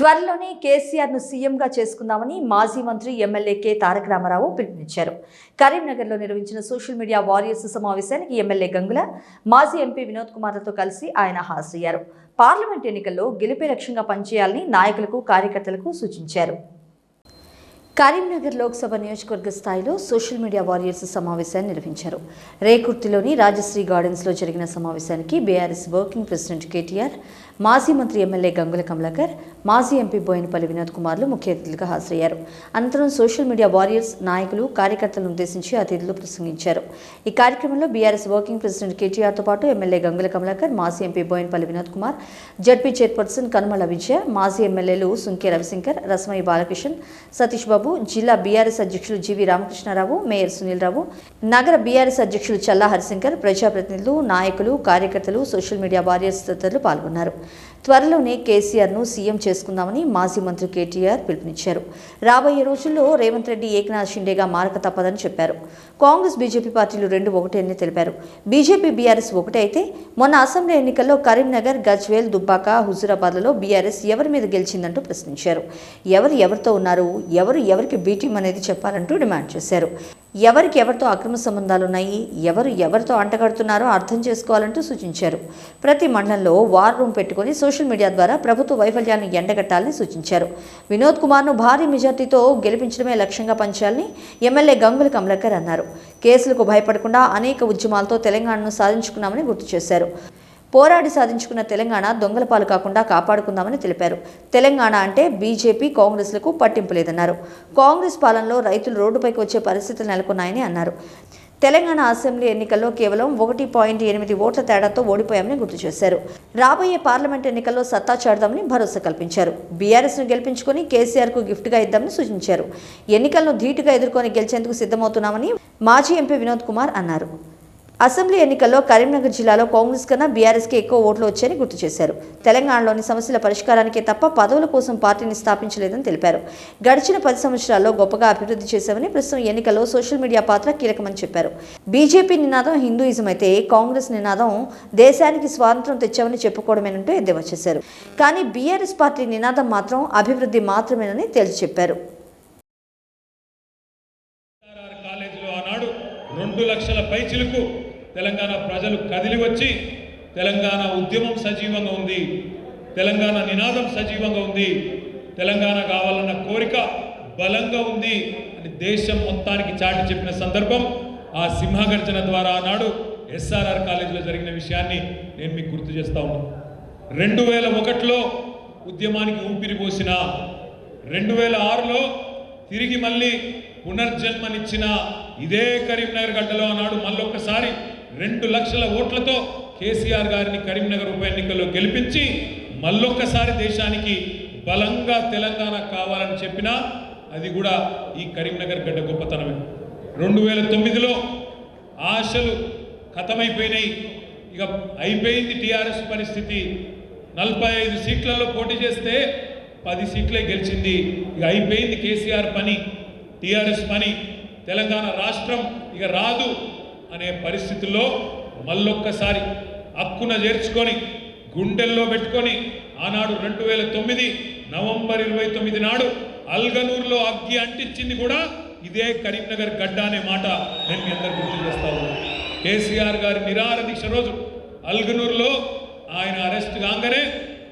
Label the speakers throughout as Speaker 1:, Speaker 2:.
Speaker 1: త్వరలోనే కేసీఆర్ను సీఎంగా చేసుకుందామని మాజీ మంత్రి ఎమ్మెల్యే కె తారక రామారావు పిలుపునిచ్చారు. కరీంనగర్లో నిర్వహించిన సోషల్ మీడియా వారియర్స్ సమావేశానికి ఎమ్మెల్యే గంగుల మాజీ ఎంపీ వినోద్ కుమార్లతో కలిసి ఆయన హాజరయ్యారు. పార్లమెంట్ ఎన్నికల్లో గెలిపే లక్ష్యంగా పనిచేయాలని నాయకులకు కార్యకర్తలకు సూచించారు. కరీంనగర్ లోక్సభ నియోజకవర్గ స్థాయిలో సోషల్ మీడియా వారియర్స్ సమావేశాన్ని నిర్వహించారు. రేకుర్తిలోని రాజశ్రీ గార్డెన్స్లో జరిగిన సమావేశానికి బీఆర్ఎస్ వర్కింగ్ ప్రెసిడెంట్ కేటీఆర్ మాజీ మంత్రి ఎమ్మెల్యే గంగుల కమలాకర్ మాజీ ఎంపీ బోయినపల్లి వినోద్ కుమార్లు ముఖ్య అతిథులుగా హాజరయ్యారు. అనంతరం సోషల్ మీడియా వారియర్స్ నాయకులు కార్యకర్తలను ఉద్దేశించి అతిథులు ప్రసంగించారు. ఈ కార్యక్రమంలో బీఆర్ఎస్ వర్కింగ్ ప్రెసిడెంట్ కేటీఆర్తో పాటు ఎమ్మెల్యే గంగుల కమలాకర్ మాజీ MP Boinapalli Vinod Kumar ZP chairperson Kanumala Vijaya మాజీ ఎమ్మెల్యేలు సుంకే రవిశంకర్ రసమయ్య బాలకృష్ణన్ సతీష్ బాబు జిల్లా బీఆర్ఎస్ అధ్యక్షులు జీవి రామకృష్ణారావు మేయర్ సునీల్ రావు నగర బీఆర్ఎస్ అధ్యక్షులు చల్లా హరిశంకర్ ప్రజాప్రతినిధులు నాయకులు కార్యకర్తలు సోషల్ మీడియా వారియర్స్ తదితరులు పాల్గొన్నారు. త్వరలోనే కేసీఆర్ను సీఎం చేసుకుందామని మాజీ మంత్రి కేటీఆర్ పిలుపునిచ్చారు. రాబోయే రోజుల్లో రేవంత్ రెడ్డి ఏకనాథ్ షిండేగా మారక తప్పదని చెప్పారు. కాంగ్రెస్ బీజేపీ పార్టీలు రెండు ఒకటే అని తెలిపారు. బీజేపీ బీఆర్ఎస్ ఒకటే అయితే మొన్న అసెంబ్లీ ఎన్నికల్లో కరీంనగర్ గజ్వేల్ దుబ్బాక హుజూరాబాద్లలో బీఆర్ఎస్ ఎవరి మీద గెలిచిందంటూ ప్రశ్నించారు. ఎవరు ఎవరితో ఉన్నారు? ఎవరు ఎవరికి బీటీం అనేది చెప్పాలంటూ డిమాండ్ చేశారు. ఎవరికి ఎవరితో అక్రమ సంబంధాలు ఉన్నాయి ఎవరు ఎవరితో అంటగడుతున్నారో అర్థం చేసుకోవాలంటూ సూచించారు. ప్రతి మండలంలో వార్ రూమ్ పెట్టుకుని సోషల్ మీడియా ద్వారా ప్రభుత్వ వైఫల్యాన్ని ఎండగట్టాలని సూచించారు. వినోద్ కుమార్ను భారీ మెజార్టీతో గెలిపించడమే లక్ష్యంగా పంచాలని ఎమ్మెల్యే గంగుల కమలకర్ అన్నారు. కేసులకు భయపడకుండా అనేక ఉద్యమాలతో తెలంగాణను సాధించుకున్నామని గుర్తు చేశారు. పోరాడి సాధించుకున్న తెలంగాణ దొంగల పాలు కాకుండా కాపాడుకుందామని తెలిపారు. తెలంగాణ అంటే బీజేపీ కాంగ్రెస్లకు పట్టింపు లేదన్నారు. కాంగ్రెస్ పాలనలో రైతులు రోడ్డుపైకి వచ్చే పరిస్థితులు నెలకొన్నాయని అన్నారు. తెలంగాణ అసెంబ్లీ ఎన్నికల్లో కేవలం ఒకటి పాయింట్ ఎనిమిది ఓట్ల తేడాతో ఓడిపోయామని గుర్తు చేశారు. రాబోయే పార్లమెంట్ ఎన్నికల్లో సత్తా చాడదామని భరోసా కల్పించారు. బీఆర్ఎస్ను గెలిపించుకుని కేసీఆర్కు గిఫ్ట్గా ఇద్దామని సూచించారు. ఎన్నికలను ధీటుగా ఎదుర్కొని గెలిచేందుకు సిద్ధమవుతున్నామని మాజీ ఎంపీ వినోద్ కుమార్ అన్నారు. అసెంబ్లీ ఎన్నికల్లో కరీంనగర్ జిల్లాలో కాంగ్రెస్ కన్నా బీఆర్ఎస్కి ఎక్కువ ఓట్లు వచ్చాయని గుర్తు చేశారు. తెలంగాణలోని సమస్యల పరిష్కారానికే తప్ప పదవుల కోసం పార్టీని స్థాపించలేదని తెలిపారు. గడిచిన పది సంవత్సరాల్లో గొప్పగా అభివృద్ధి చేశామని ప్రస్తుతం ఎన్నికల్లో సోషల్ మీడియా పాత్ర కీలకమని చెప్పారు. బీజేపీ నినాదం హిందూయిజం అయితే కాంగ్రెస్ నినాదం దేశానికి స్వాతంత్రం తెచ్చామని చెప్పుకోవడమేనంటూ ఎద్దేవా చేశారు. కానీ బీఆర్ఎస్ పార్టీ నినాదం మాత్రం అభివృద్ధి మాత్రమేనని తేల్చి చెప్పారు
Speaker 2: రెండు లక్షల పైచిలకు తెలంగాణ ప్రజలు కదిలి వచ్చి తెలంగాణ ఉద్యమం సజీవంగా ఉంది తెలంగాణ నినాదం సజీవంగా ఉంది తెలంగాణ కావాలన్న కోరిక బలంగా ఉంది అని దేశం మొత్తానికి చాటి చెప్పిన సందర్భం ఆ సింహగర్జన ద్వారా ఆనాడు ఎస్ఆర్ఆర్ కాలేజీలో జరిగిన విషయాన్ని నేను మీకు గుర్తు చేస్తా ఉన్నాను రెండు వేల ఒకటిలో ఉద్యమానికి ఊపిరి పోసిన రెండు వేల ఆరులో తిరిగి మళ్ళీ పునర్జన్మనిచ్చిన ఇదే కరీంనగర్ గడ్డలో ఆనాడు మళ్ళొక్కసారి రెండు లక్షల ఓట్లతో కేసీఆర్ గారిని కరీంనగర్ ఉప ఎన్నికల్లో గెలిపించి మళ్ళొక్కసారి దేశానికి బలంగా తెలంగాణ కావాలని చెప్పినా అది కూడా ఈ కరీంనగర్ గడ్డ గొప్పతనమే. రెండు వేల తొమ్మిదిలో ఆశలు ఖతమైపోయినాయి ఇక అయిపోయింది టీఆర్ఎస్ పరిస్థితి. నలభై ఐదు సీట్లలో పోటీ చేస్తే పది సీట్లే గెలిచింది. ఇక అయిపోయింది కేసీఆర్ పని టీఆర్ఎస్ పని తెలంగాణ రాష్ట్రం ఇక రాదు. అనే పరిస్థితుల్లో మళ్ళొక్కసారి హక్కున చేర్చుకొని గుండెల్లో పెట్టుకొని ఆనాడు రెండు వేల తొమ్మిది నవంబర్ ఇరవై తొమ్మిది నాడు అల్గనూరులో అగ్గి అంటించింది కూడా ఇదే కరీంనగర్ గడ్డ అనే మాట నేను మీ అందరు గుర్తు చేస్తాను కేసీఆర్ గారి నిరార దీక్ష రోజు అల్గనూరులో ఆయన అరెస్ట్ కాగానే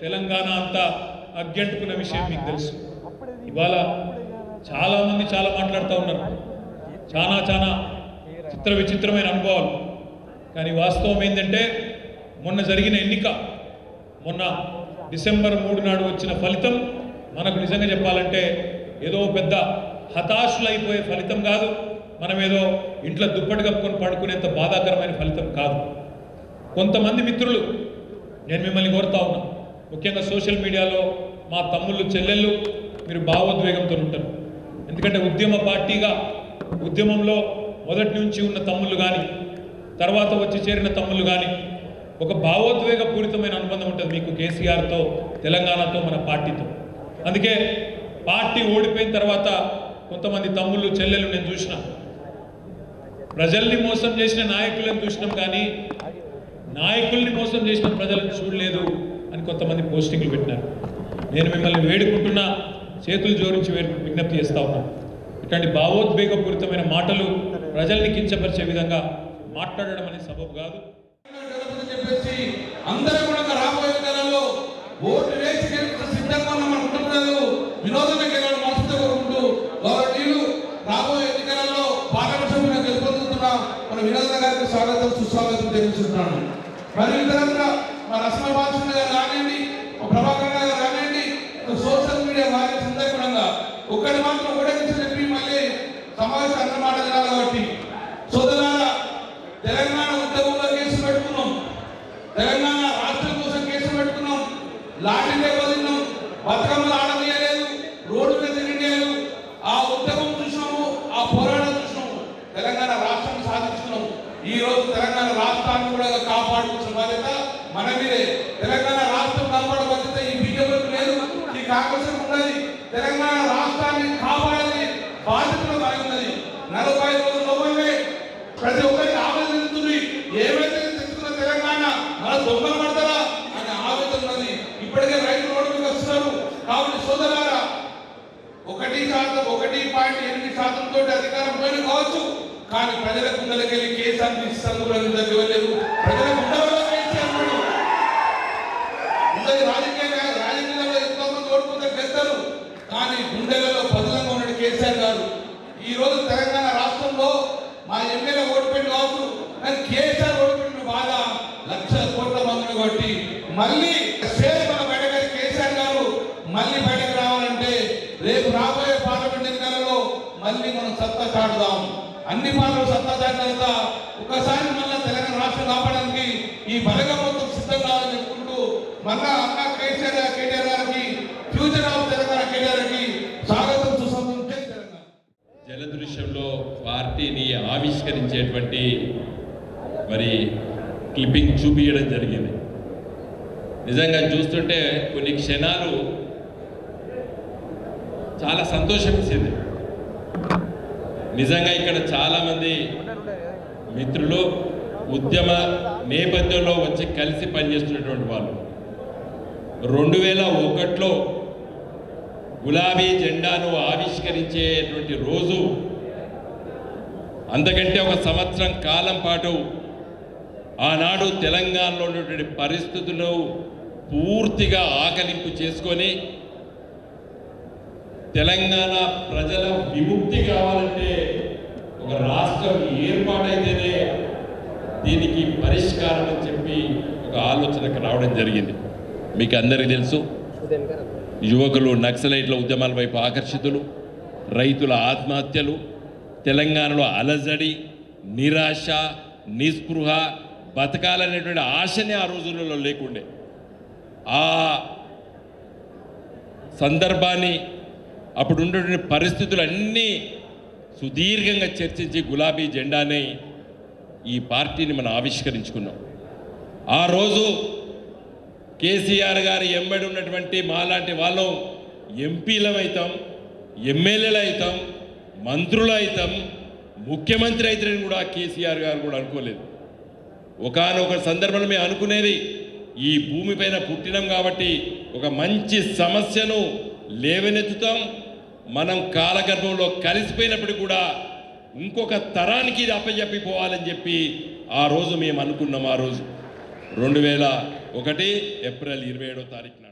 Speaker 2: తెలంగాణ అంతా అగ్గంటుకున్న విషయం మీకు తెలుసు. ఇవాళ చాలామంది చాలా మాట్లాడుతూ ఉన్నారు. చాలా చాలా చిత్ర విచిత్రమైన అనుభవాలు. కానీ వాస్తవం ఏంటంటే మొన్న జరిగిన ఎన్నిక మొన్న డిసెంబర్ మూడు నాడు వచ్చిన ఫలితం మనకు నిజంగా చెప్పాలంటే ఏదో పెద్ద హతాశులైపోయే ఫలితం కాదు. మనం ఏదో ఇంట్లో దుప్పటి కప్పుకొని పడుకునేంత బాధాకరమైన ఫలితం కాదు. కొంతమంది మిత్రులు నేను మిమ్మల్ని కోరుతా ఉన్నా ముఖ్యంగా సోషల్ మీడియాలో మా తమ్ముళ్ళు చెల్లెళ్ళు మీరు భావోద్వేగంతో ఉంటారు. ఎందుకంటే ఉద్యమ పార్టీగా ఉద్యమంలో మొదటి నుంచి ఉన్న తమ్ముళ్ళు కానీ తర్వాత వచ్చి చేరిన తమ్ముళ్ళు కానీ ఒక భావోద్వేగ పూరితమైన అనుబంధం ఉంటుంది మీకు కేసీఆర్తో తెలంగాణతో మన పార్టీతో. అందుకే పార్టీ ఓడిపోయిన తర్వాత కొంతమంది తమ్ముళ్ళు చెల్లెలు నేను చూసిన. ప్రజల్ని మోసం చేసిన నాయకులను చూసినాం కానీ నాయకుల్ని మోసం చేసిన ప్రజలను చూడలేదు అని కొంతమంది పోస్టింగ్లు పెట్టినారు. నేను మిమ్మల్ని వేడుకుంటున్నా చేతులు జోడించి విజ్ఞప్తి చేస్తా ఉన్నాను ఇట్లాంటి భావోద్వేగపూరితమైన మాటలు ప్రజల్ని కించపరిచే విధంగా మాట్లాడడం అనేది సబబు కాదు.
Speaker 3: చెప్పేసి అందరూ కూడా రాబోయే కాలంలో ఓటు వేసి సిద్ధంగా ఉన్న మన కుటుంబాలు వినోదన గెలవడం మనసుతో కోరుకుంటూ గౌరవనీయులు రాబోయే ఎన్నికలలో పార్లమెంట్ సభ్యులను గెలుపొందుతున్న. మన వినోదన గారికి స్వాగతం సుస్వాగతం తెలియజేస్తున్నాను మరి ఇతరంగా మా రసమ భాషణ గారు కానివ్వండి ప్రభాకర్ గారు కానివ్వండి సోషల్ మీడియా వారి సందర్భంగా ఒక్కటి మాత్రం ఓడగించి సమావేశం అన్నమాట జనాలు కాబట్టి. సోదరులారా తెలంగాణ ఉద్యమంలో కేసు పెట్టుకున్నాం. తెలంగాణ రాష్ట్రం కోసం కేసు పెట్టుకున్నాం. లాఠీలే వదిలినాం బతుకమ్మలు ఆడదీయలేదు రోడ్డు మీద తిరగలేదు. ఆ ఉద్యమం చూసినాము ఆ పోరాటం చూసినాము. తెలంగాణ రాష్ట్రం సాధించుకున్నాం. ఈ రోజు తెలంగాణ రాష్ట్రాన్ని కూడా కాపాడుకున్న బాధ్యత మన మీదే. తెలంగాణ రాష్ట్రం కాపాడే బాధ్యత ఈ బీజేపీకి లేదు. ఈ కాంగ్రెస్ ఉన్నది. తెలంగాణ రాష్ట్రాన్ని కాపాడాలి. బాధ్యత మనకి ఉన్నది నలభై రోజుల లోపలే ప్రతి ఒక్కరికి ఆవేదన చెందుతుంది ఏమైతే తెచ్చుకున్న తెలంగాణ మన దొంగలు పడతారా? అని ఆవేదన ఉన్నది. ఇప్పటికే రైతులు రోడ్డు మీద వస్తున్నారు. కాబట్టి సోదరారా ఒకటి శాతం ఒకటి పాయింట్ ఎనిమిది శాతం తోటి అధికారం పోయిన కావచ్చు. కానీ ప్రజల గుండెలకి వెళ్ళి కేసీఆర్ తీస్తాను కూడా వెళ్ళలేదు ప్రజల గుండెలలో ఉన్నది రాజకీయ రాజకీయాల్లో ఎంతో మంది ఓడిపోతే గెలుస్తారు. కానీ గుండెలలో పదులంగా ఉన్నాడు కేసీఆర్ గారు. ఈ రోజు తెలంగాణ రాష్ట్రంలో మా ఎమ్మెల్యే ఓడిపోయింది కావచ్చు. కానీ కేసీఆర్ ఓడిపోయిన బాధ లక్షల మళ్ళీ స్టేజ్ మన బయటకు కేసీఆర్ గారు మళ్ళీ బయటకు రావాలంటే రేపు రాబోయే పార్లమెంట్ ఎన్నికలలో మళ్ళీ మనం సత్తా చాటుదాం. అన్ని పార్టీలు సత్తా చాటిన ఒకసారి మళ్ళీ తెలంగాణ రాష్ట్రం కాపాడడానికి ఈ బలగ మొత్తం సిద్ధం కావాలని చెప్పుకుంటూ మళ్ళా అన్న కేసీఆర్ కేటీఆర్ గారికి ఫ్యూచర్ ఆఫ్ తెలంగాణ కేటీఆర్ గారికి స్వాగతం సుస్వాగతం.
Speaker 4: జలదృశ్యంలో పార్టీని ఆవిష్కరించేటువంటి మరి క్లిప్పింగ్ చూపించడం జరిగింది. నిజంగా చూస్తుంటే కొన్ని క్షణాలు చాలా సంతోషం ఇచ్చింది నిజంగా ఇక్కడ చాలామంది మిత్రులు ఉద్యమ నేపథ్యంలో వచ్చి కలిసి పనిచేస్తున్నటువంటి వాళ్ళు. రెండు వేల ఒకటిలో గులాబీ జెండాను ఆవిష్కరించేటువంటి రోజు అంతకంటే ఒక సంవత్సరం కాలం పాటు ఆనాడు తెలంగాణలో ఉన్నటువంటి పరిస్థితులు పూర్తిగా ఆకలింపు చేసుకొని తెలంగాణ ప్రజల విముక్తి కావాలంటే ఒక రాష్ట్రం ఏర్పాటైతేనే దీనికి పరిష్కారం అని చెప్పి ఒక ఆలోచనకు రావడం జరిగింది. మీకు అందరికీ తెలుసు యువకులు నక్సలైట్ల ఉద్యమాల వైపు ఆకర్షితులు రైతుల ఆత్మహత్యలు తెలంగాణలో అలజడి నిరాశ నిస్పృహ బతకాలనేటువంటి ఆశనే ఆ రోజులలో లేకుండే. ఆ సందర్భాన్ని అప్పుడు ఉన్నటువంటి పరిస్థితులన్నీ సుదీర్ఘంగా చర్చించి గులాబీ జెండాని ఈ పార్టీని మనం ఆవిష్కరించుకున్నాం. ఆ రోజు కేసీఆర్ గారు ఎంబడి ఉన్నటువంటి మాలాంటి వాళ్ళం ఎంపీలం అవుతాం ఎమ్మెల్యేలు అవుతాం మంత్రులు అవుతాం ముఖ్యమంత్రి అవుతారని కూడా కేసీఆర్ గారు కూడా అనుకోలేదు. ఒకనొక సందర్భంలో మేము అనుకునేది ఈ భూమిపైన పుట్టినాం కాబట్టి ఒక మంచి సమస్యను లేవనెత్తుతాం. మనం కాలగర్భంలో కలిసిపోయినప్పుడు కూడా ఇంకొక తరానికి ఇది అప్పచెప్పిపోవాలని చెప్పి ఆ రోజు మేము అనుకున్నాం ఆ రోజు. రెండు వేల ఒకటి ఏప్రిల్ ఇరవై ఏడో తారీఖున.